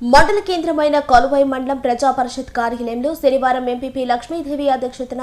మండల కేంద్రమైన కొలువై మండలం ప్రజా పరిషత్ కార్యాలయంలో శనివారం ఎంపీపీ లక్ష్మీదేవి అధ్యక్షతన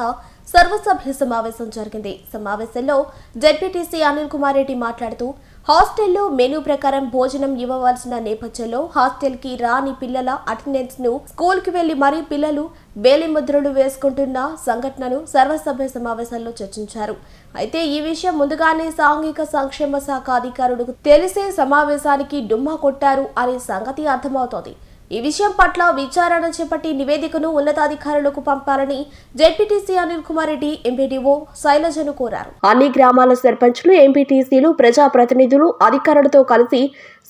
సర్వసభ్య సమావేశం జరిగింది. సమావేశంలో జెడ్పీటీసీ అనిల్ కుమార్ రెడ్డి మాట్లాడుతూ హాస్టల్లో మెనూ ప్రకారం భోజనం ఇవ్వవలసిన నేపథ్యంలో హాస్టల్కి రాని పిల్లల అటెండెన్స్ను స్కూల్కి వెళ్ళి మరీ పిల్లలు బేలి ముద్రలు వేసుకుంటున్న సంఘటనను సర్వసభ్య సమావేశంలో చర్చించారు. అయితే ఈ విషయం ముందుగానే సాంఘిక సంక్షేమ శాఖ అధికారులకు తెలిసే సమావేశానికి డుమ్మా కొట్టారు అనే సంగతి అర్థమవుతోంది. ఈ విషయం పట్ల విచారణ చేపట్టి నివేదికను ఉన్నతాధికారులకు పంపాలని జెడ్పీటీసీ అనిల్ కుమార్ రెడ్డి ఎంపీడీఓ శైలజను కోరారు. అన్ని గ్రామాల సర్పంచ్లు ఎంపీటీసీలు ప్రజాప్రతినిధులు అధికారులతో కలిసి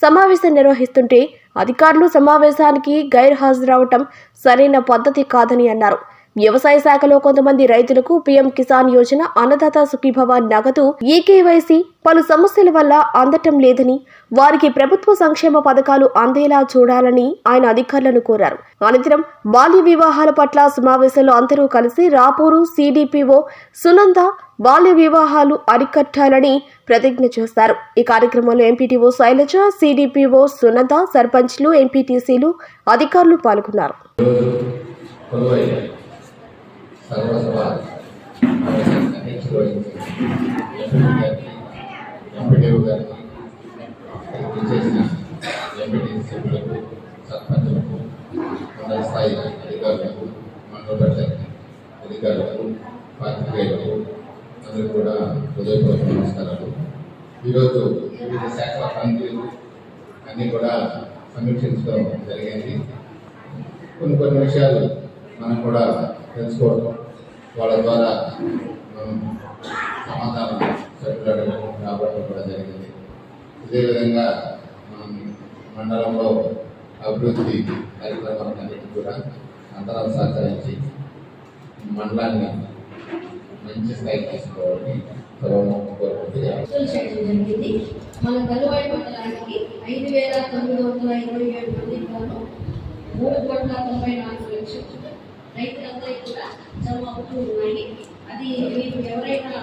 సమావేశం నిర్వహిస్తుంటే అధికారులు సమావేశానికి గైర్హాజరవటం సరైన పద్ధతి కాదని అన్నారు. వ్యవసాయ శాఖలో కొంతమంది రైతులకు పీఎం కిసాన్ యోజన అన్నదాత సుఖీభవ నగదు ఈకేవైసీ పలు సమస్యల వల్ల అందటం లేదని వారికి ప్రభుత్వ సంక్షేమ పథకాలు అందేలా చూడాలని ఆయన అధికారులను కోరారు. అనంతరం బాల్య వివాహాల పట్ల సమావేశంలో అందరూ కలిసి రాపూరు సిడిపిఓ సునంద బాల్య వివాహాలు అరికట్టాలని ప్రతిజ్ఞ చేస్తారు. ఈ కార్యక్రమంలో ఎంపీటీఓ శైలజ సిడిపిఓ సునంద సర్పంచ్లు ఎంపీటీసీలు అధికారులు పాల్గొన్నారు. సర్వసభ ఎంపీడీఓ గారికి చేసిన ఎంపీటీ సభ్యులకు సర్పంచులకు మండల స్థాయి అధికారులకు మండల అధికారులకు పాత్రికేయులకు కూడా హృదయపూర్వక నమస్కారాలు ఈరోజు వివిధ శాఖల పనితీరు అన్నీ కూడా సమీక్షించడం జరిగింది కొన్ని కొన్ని విషయాలు మనం కూడా తెలుసుకోవడం వాళ్ళ ద్వారా సమాధానం సభ్యులు రావడం కూడా జరిగింది. ఇదేవిధంగా మనం మండలంలో అభివృద్ధి కార్యక్రమాలన్నిటి కూడా అందరం సహకరించి మండలాన్ని మంచి స్థాయికి తీసుకోవాలని జరిగింది. మన కలువాయి మండలానికి ఐదు వేల తొమ్మిది వందల ఇరవై ఏడు మంది మూడు కోట్ల తొంభై నాలుగు లక్షలు. రైతులందరికీ కూడా జమ అవుతూ ఉన్నాయి. అది మీకు ఎవరైనా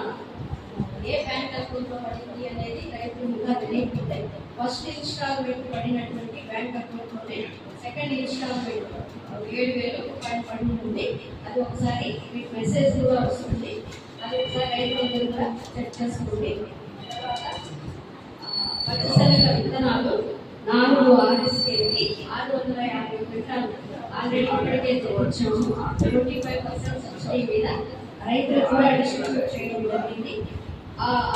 ఏ బ్యాంక్ అకౌంట్లో పడింది అనేది రైతులు ఇంకా తెలియకపోతే ఫస్ట్ ఇన్స్టాల్మెంట్ పడినటువంటి బ్యాంక్ అకౌంట్లోనే సెకండ్ ఇన్స్టాల్మెంట్ ఏడు వేలు రూపాయలు పడి ఉంటుంది అది ఒకసారి మీకు మెసేజ్ కూడా వస్తుంది. అది ఒకసారి రైతులందరూ కూడా చెక్ చేసుకోండి. తర్వాత పచ్చశనగ విత్తనాలు నాలుగు ఆర్ఎస్కేకి ఆరు వందల యాభై క్వింటాలు ఆల్రెడీ ఇప్పటికే ట్వంటీ ఫైవ్ పర్సెంట్ సబ్సిడీ మీద కూడా చేయడం జరిగింది.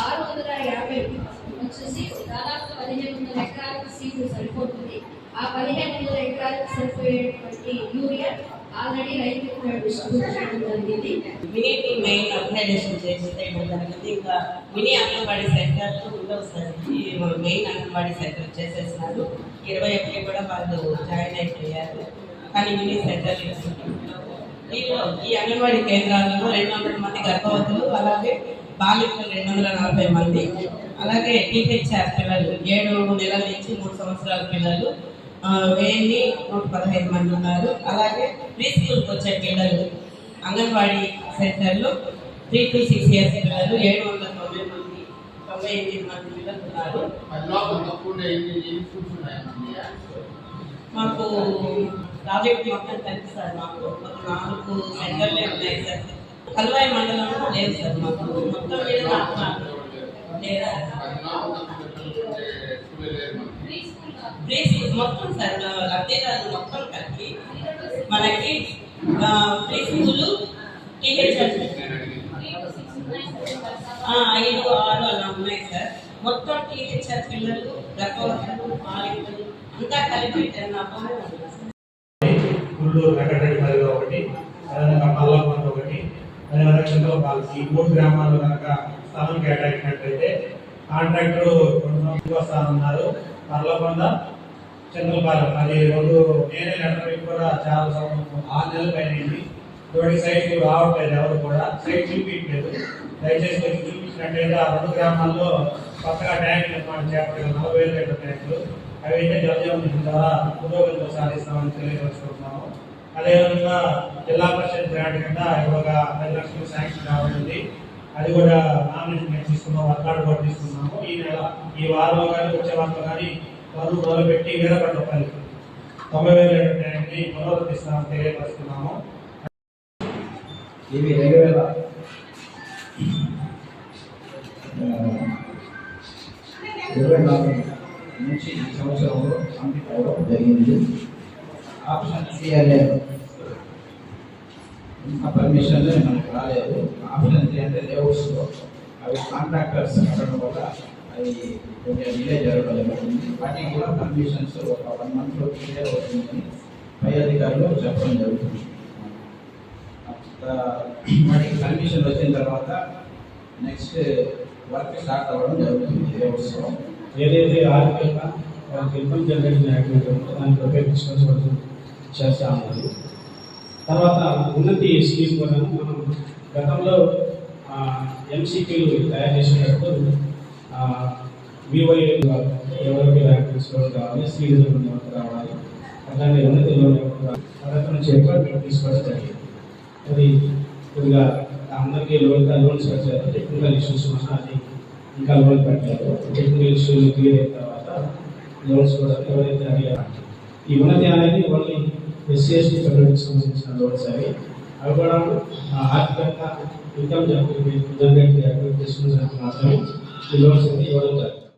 ఆరు వందల యాభై వచ్చేసి దాదాపు పదిహేను వందల ఎకరాలకు సరిపోతుంది. ఆ పదిహేను వందల ఎకరాలకు సరిపోయేటువంటి యూరియా ఆల్రెడీ రైతులు డిస్ట్రిబ్యూట్ చేయడం జరిగింది. మినీ మెయిన్ అప్గ్రేడేషన్ చేస్తే జరిగింది. ఇంకా mini anganwadi centre main anganwadi centre చేసేసినారు. ఇరవై ఒకటి కూడా వాళ్ళు జాయిన్ అయిపోయారు. కానీ మినీ సెంటర్. దీనిలో ఈ అంగన్వాడీ కేంద్రాలలో రెండు వందల మంది గర్భవతులు అలాగే బాలికలు రెండు వందల నలభై మంది. అలాగే టీహెచ్ఆర్ పిల్లలు ఏడు నెలల నుంచి మూడు సంవత్సరాల పిల్లలు వెయ్యి నూట పదహైదు మంది ఉన్నారు. అలాగే ప్రీ స్కూల్కి వచ్చే పిల్లలు అంగన్వాడీ సెంటర్లో త్రీ టు సిక్స్ ఇయర్స్ పిల్లలు ఏడు వందల తొంభై మంది తొంభై ఎనిమిది మంది పిల్లలు ఉన్నారు. మాకు ప్రాజెక్ట్ మొత్తం కలిపి సార్ మాకు ఒక నాలుగు సెంటర్లే ఉన్నాయి సార్. కల్వాయి మండలంలో లేదు సార్ మాకు. మొత్తం మీద నాకు ప్రీ స్కూల్ మొత్తం సార్ లబ్ధిదారులు మొత్తం కలిపి మనకి ప్రీ స్కూల్ ఐదు ఆరు అలా ఉన్నాయి సార్. మొత్తం టీహెచ్ఆర్ పిల్లలు గర్భవతులు బాలికలు అంతా కలిపి టెన్ అబ్బోనే గుంటూరు వెంకటరెడ్డి ఒకటి అదేవిధంగా మల్లాపూర్ ఒకటి అదేవిధంగా చింతలపాలెం ఈ మూడు గ్రామాలు కనుక స్థలం కేటాయించినట్లయితే కాంట్రాక్టర్ రెండు ఉన్నారు. వస్తానన్నారు చంద్రపాలెం. అది రెండు నేనే లెటర్ కూడా చాలా సంవత్సరం ఆరు నెలల పైన అయింది. ఇటువంటి సైట్ రావట్లేదు ఎవరు కూడా. సైట్ చూపించలేదు. దయచేసి వచ్చి చూపించినట్లయితే ఆ రెండు గ్రామాల్లో కొత్తగా ట్యాంక్ నిర్మాణం చేపట్టారు. నలభై వేల లీటర్ ట్యాంకులు. అవి అయితే జలజీవన ద్వారా పురోగతిలో సాధిస్తామని తెలియజేసుకుంటున్నాము. అదేవిధంగా జిల్లా పరిషత్ గ్రాంట్ కింద ఒక పది లక్షలు శాంక్షన్ కావాలండి అది కూడా నామినేషన్ మేము తీసుకున్నాం వర్కాడు కూడా తీసుకున్నాము. ఈ నెల ఈ వారంలో కానీ వచ్చే వారంలో కానీ వారు మొదలుపెట్టి వీరపట్ల పల్లి తొంభై వేల ట్యాంక్ని పునరుద్ధరిస్తామని తెలియపరుస్తున్నాము. ఇవి రెండు వేల? ఇరవై నాలుగు నుంచి ఈ సంవత్సరంలో కంప్లీట్ జరిగింది. ఆప్షన్ సి అనే ఆ పర్మిషన్లు మనకు రాలేదు. ఆప్షన్ త్రీ అంటే లేఅవుట్స్లో అవి కాంట్రాక్టర్స్ కట్టడం వల్ల అవి కొంచెం డిలే జరగడం జరుగుతుంది. వాటికి కూడా పర్మిషన్స్ ఒక వన్ మంత్లో క్లియర్ అవుతుందని పై అధికారులు చెప్పడం జరుగుతుంది. వాటికి పర్మిషన్ వచ్చిన తర్వాత నెక్స్ట్ వర్క్ స్టార్ట్ అవ్వడం జరుగుతుంది లేఅవుట్స్లో ఏదైతే ఆర్థికంగా వాళ్ళకి ఇన్కమ్ జనరేషన్ యాక్టివిటీ ఉందో దానికి ఉపయోగించుకోవాల్సి చేస్తా ఉన్నారు. తర్వాత ఉన్నతి స్కీమ్ కూడా మనం గతంలో ఎంసీక్యూలు తయారు చేసేటప్పుడు వివై ఎవరికి ర్యాంకింగ్స్ లోన్ కావాలి సీజన్ లోన్ కావాలి అలాగే ఉన్నతి లోన్ పథకం నుంచి ఎక్కువ మేము తీసుకోవడం జరిగింది. అది కొద్దిగా అందరికీ లోన్ లోన్స్ వచ్చారు టెక్నికల్ ఇష్యూస్ వల్ల అది ఇంకా లోన్ పెట్టలేదు టెక్నికల్ ఇష్యూస్ క్లియర్ అయిన తర్వాత లోన్స్ కూడా ఎవరైతే అడిగారు ఈ ఉన్నతి అనేది ఓన్లీ ఎస్సీ ఎస్టీ కమ్యూనిటీకి సంబంధించిన లోన్స్ అవి. అవి కూడా ఆర్థికంగా ఇన్కమ్ జనరేట్ జనరేట్ యాక్టివిటీస్ మాత్రమే ఈ లోన్స్ అనేది ఇవ్వడం జరుగుతుంది.